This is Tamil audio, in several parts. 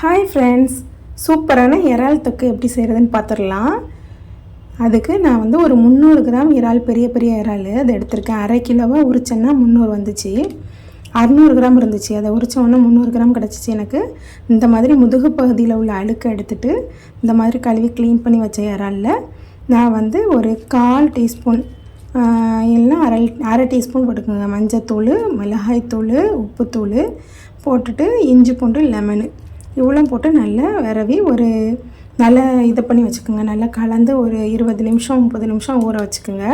ஹாய் ஃப்ரெண்ட்ஸ் சூப்பரான இறால் தொக்கு எப்படி செய்கிறதுன்னு பார்த்துடலாம் அதுக்கு நான் வந்து ஒரு முந்நூறு கிராம் இறால் பெரிய பெரிய இறால் அதை எடுத்திருக்கேன். அரை கிலோவாக உரிச்சேன்னா முந்நூறு வந்துச்சு. அறநூறு கிராம் இருந்துச்சு. அதை உரிச்ச முந்நூறு கிராம் கிடச்சிச்சு எனக்கு. இந்த மாதிரி முதுகு பகுதியில் உள்ள அழுக்கை எடுத்துட்டு இந்த மாதிரி கழுவி க்ளீன் பண்ணி வச்ச இறாலில் நான் வந்து ஒரு கால் டீஸ்பூன் இல்லைன்னா அரை அரை டீஸ்பூன் போட்டுக்கோங்க. மஞ்சத்தூள் மிளகாய்த்தூள் உப்புத்தூள் போட்டுட்டு இஞ்சி பூண்டு லெமனு. இவ்வளோ போட்டு நல்லா விரவி ஒரு நல்லா இது பண்ணி வச்சுக்கோங்க. நல்லா கலந்து ஒரு இருபது நிமிஷம் முப்பது நிமிஷம் ஊற வச்சுக்கோங்க.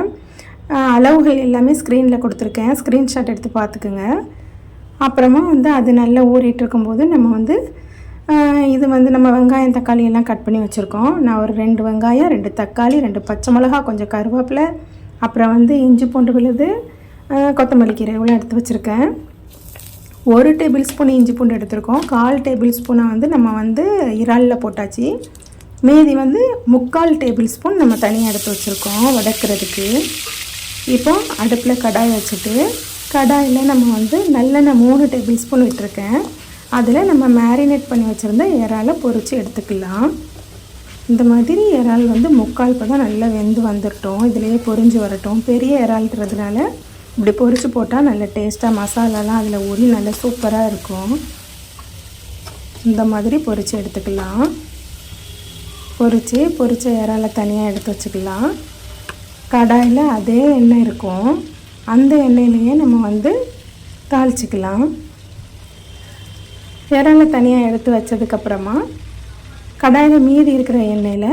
அளவுகள் எல்லாமே ஸ்க்ரீனில் கொடுத்துருக்கேன். ஸ்க்ரீன்ஷாட் எடுத்து பார்த்துக்குங்க. அப்புறமா வந்து அது நல்லா ஊறிட்டு இருக்கும்போது நம்ம வந்து இது வந்து நம்ம வெங்காயம் தக்காளி எல்லாம் கட் பண்ணி வச்சுருக்கோம். நான் ஒரு ரெண்டு வெங்காயம் ரெண்டு தக்காளி ரெண்டு பச்சை மிளகா கொஞ்சம் கருவேப்பிலை அப்புறம் வந்து இஞ்சி பூண்டு விழுது கொத்தமல்லி கீரை இவ்வளோ எடுத்து வச்சுருக்கேன். ஒரு டேபிள் ஸ்பூன் இஞ்சி பூண்டு எடுத்திருக்கோம். கால் டேபிள் ஸ்பூனை வந்து நம்ம வந்து இறாலில் போட்டாச்சு. மீதி வந்து முக்கால் டேபிள் ஸ்பூன் நம்ம தனியாக எடுத்து வச்சுருக்கோம் வதக்கிறதுக்கு. இப்போ அடுப்பில் கடாய் வச்சுட்டு கடாயில் நம்ம வந்து நல்லெண்ணெய் மூணு டேபிள் ஸ்பூன் விட்டுருக்கேன். அதில் நம்ம மேரினேட் பண்ணி வச்சுருந்த இறாலை பொறிச்சு எடுத்துக்கலாம். இந்த மாதிரி இறால் வந்து முக்கால் இப்போ தான் நல்லா வெந்து வந்துட்டோம் இதுலேயே பொரிஞ்சு வரட்டும். பெரிய இறால்ன்றதுனால இப்படி பொரித்து போட்டால் நல்ல டேஸ்ட்டாக மசாலாலாம் அதில் ஊறி நல்லா சூப்பராக இருக்கும். இந்த மாதிரி பொரித்து எடுத்துக்கலாம். பொரித்து பொரித்த இறால தனியாக எடுத்து வச்சுக்கலாம். கடாயில் அதே எண்ணெய் இருக்கும். அந்த எண்ணெயிலேயே நம்ம வந்து தாளிச்சிக்கலாம். இறால தனியாக எடுத்து வச்சதுக்கப்புறமா கடாயில் மீதி இருக்கிற எண்ணெயில்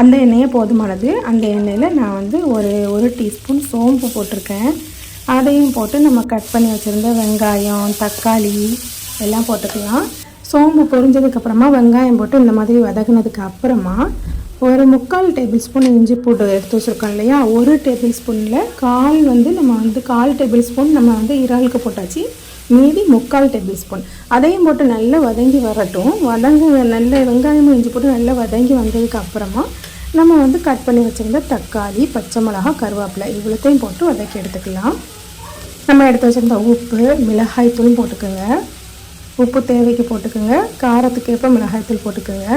அந்த எண்ணெயே போதுமானது. அந்த எண்ணெயில் நான் வந்து ஒரு ஒரு டீஸ்பூன் சோம்பு போட்டிருக்கேன். அதையும் போட்டு நம்ம கட் பண்ணி வச்சுருந்த வெங்காயம் தக்காளி எல்லாம் போட்டுக்கலாம். சோம்பு பொரிஞ்சதுக்கப்புறமா வெங்காயம் போட்டு இந்த மாதிரி வதக்குனதுக்கு அப்புறமா ஒரு முக்கால் டேபிள் ஸ்பூன் இஞ்சி பூண்டு எடுத்து வச்சுருக்கோம் இல்லையா? ஒரு டேபிள் ஸ்பூனில் கால் வந்து நம்ம வந்து கால் டேபிள் ஸ்பூன் நம்ம வந்து இறாலுக்கு போட்டாச்சு. மீதி முக்கால் டேபிள் ஸ்பூன் அதையும் போட்டு நல்லா வதங்கி வரட்டும். வதங்கி நல்ல வெங்காயமும் இஞ்சி போட்டு நல்லா வதங்கி வந்ததுக்கு அப்புறமா நம்ம வந்து கட் பண்ணி வச்சுருந்த தக்காளி பச்சை மிளகா கருவேப்பிலை இவ்வளோத்தையும் போட்டு வதக்கி எடுத்துக்கலாம். நம்ம எடுத்து வச்சுருந்த உப்பு மிளகாய் தூள் போட்டுக்கோங்க. உப்பு தேவைக்கு போட்டுக்கோங்க. காரத்துக்கு ஏற்ப மிளகாய் தூள் போட்டுக்கோங்க.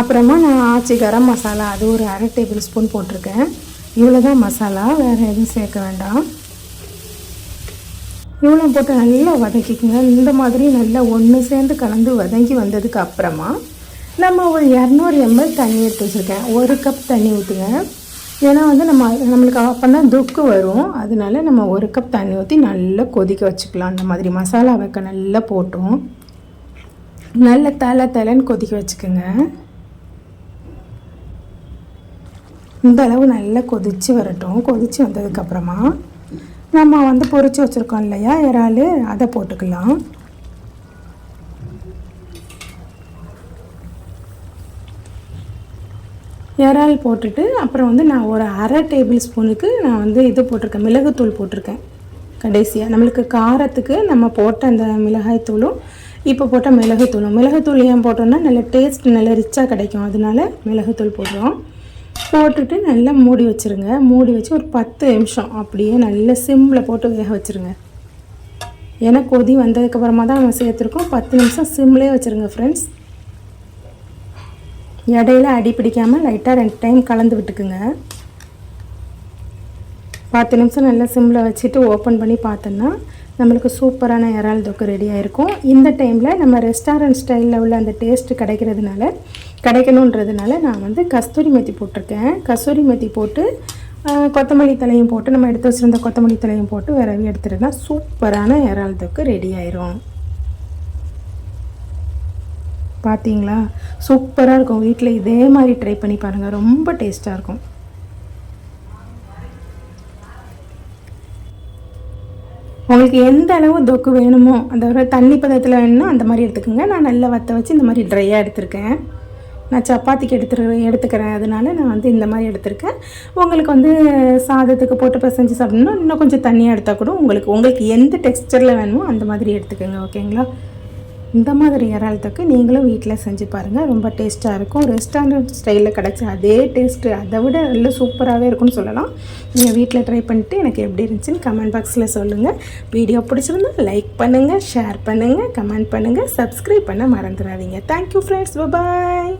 அப்புறமா நான் ஆச்சி கரம் மசாலா அது ஒரு அரை டேபிள் ஸ்பூன் போட்டிருக்கேன். இவ்வளோ தான் மசாலா வேறு எதுவும் சேர்க்க வேண்டாம். இவ்வளோ போட்டு நல்லா வதக்கிக்கோங்க. இந்த மாதிரி நல்லா ஒன்று சேர்ந்து கலந்து வதங்கி வந்ததுக்கு அப்புறமா நம்ம ஒரு இரநூறு எம்எல் தண்ணி எடுத்து வச்சுருக்கேன். ஒரு கப் தண்ணி ஊற்றுங்க ஏன்னா வந்து நம்ம நம்மளுக்கு அப்போ தான் துக்கு வரும். அதனால நம்ம ஒரு கப் தண்ணி ஊற்றி நல்லா கொதிக்க வச்சுக்கலாம். அந்த மாதிரி மசாலா வைக்க நல்லா போட்டோம். நல்ல தலை தலைன்னு கொதிக்க வச்சுக்கோங்க. இந்த அளவு நல்லா கொதித்து வரட்டும். கொதித்து வந்ததுக்கப்புறமா நம்ம வந்து பொறிச்சு வச்சுருக்கோம் இல்லையா? இறால் அதை போட்டுக்கலாம். இறால் போட்டுட்டு அப்புறம் வந்து நான் ஒரு அரை டேபிள் ஸ்பூனுக்கு நான் வந்து இது போட்டிருக்கேன். மிளகுத்தூள் போட்டிருக்கேன். கடைசியாக நம்மளுக்கு காரத்துக்கு நம்ம போட்ட அந்த மிளகாய்த்தூளும் இப்போ போட்ட மிளகுத்தூளும் மிளகுத்தூள் ஏன் போட்டோம்னா நல்ல டேஸ்ட் நல்ல ரிச்சாக கிடைக்கும். அதனால மிளகுத்தூள் போடுறோம். போட்டுட்டு நல்லா மூடி வச்சுருங்க. மூடி வச்சு ஒரு பத்து நிமிஷம் அப்படியே நல்ல சிம்மில் போட்டு வேக வச்சுருங்க. ஏன்னா கொதி வந்ததுக்கப்புறமா தான் நம்ம சேர்த்துருக்கோம். பத்து நிமிஷம் சிம்லேயே வச்சுருங்க ஃப்ரெண்ட்ஸ் இடையில அடி பிடிக்காமல் லைட்டாக ரெண்டு டைம் கலந்து விட்டுக்குங்க. பத்து நிமிஷம் நல்லா சிம்மில் வச்சுட்டு ஓப்பன் பண்ணி பார்த்தோன்னா நம்மளுக்கு சூப்பரான இறால் தொக்கு ரெடி ஆயிருக்கும். இந்த டைமில் நம்ம ரெஸ்டாரண்ட் ஸ்டைலில் உள்ள அந்த டேஸ்ட்டு கிடைக்கிறதுனால கிடைக்கணுன்றதுனால நான் வந்து கஸ்தூரி மெத்தி போட்டிருக்கேன். கஸ்தூரி மெத்தி போட்டு கொத்தமல்லி தலையும் போட்டு நம்ம எடுத்து வச்சுருந்த கொத்தமல்லி தலையும் போட்டு விரவி எடுத்துட்டோம்னா சூப்பரான இறால் தொக்கு ரெடி ஆயிரும். பார்த்தீங்களா சூப்பராக இருக்கும். வீட்டில் இதே மாதிரி ட்ரை பண்ணி பாருங்கள் ரொம்ப டேஸ்ட்டாக இருக்கும். உங்களுக்கு எந்த அளவு தொக்கு வேணுமோ அந்த தண்ணி பதத்தில் வேணுமோ அந்த மாதிரி எடுத்துக்கோங்க. நான் நல்லா வற்ற வச்சு இந்த மாதிரி ட்ரையாக எடுத்திருக்கேன். நான் சப்பாத்திக்கு எடுத்துரு எடுத்துக்கிறேன். அதனால நான் வந்து இந்த மாதிரி எடுத்திருக்கேன். உங்களுக்கு வந்து சாதத்துக்கு போட்டு பிசைஞ்சு சாப்பிடணும்னா இன்னும் கொஞ்சம் தண்ணியாக எடுத்தால் கூட உங்களுக்கு உங்களுக்கு எந்த டெக்ஸ்டரில் வேணுமோ அந்த மாதிரி எடுத்துக்கோங்க. ஓகேங்களா இந்த மாதிரி இறால் நீங்களும் வீட்டில் செஞ்சு பாருங்கள் ரொம்ப டேஸ்ட்டாக இருக்கும். ரெஸ்டாரண்ட் ஸ்டைலில் கிடச்ச அதே டேஸ்ட்டு. அதை விட நல்ல சூப்பராகவே இருக்கும்னு சொல்லலாம். நீங்கள் வீட்டில் ட்ரை பண்ணிட்டு எனக்கு எப்படி இருந்துச்சுன்னு கமெண்ட் பாக்ஸில் சொல்லுங்கள் வீடியோ பிடிச்சிருந்தா லைக் பண்ணுங்கள் ஷேர் பண்ணுங்கள் கமெண்ட் பண்ணுங்கள் சப்ஸ்கிரைப் பண்ண மறந்துடாதீங்க. Thank you friends bye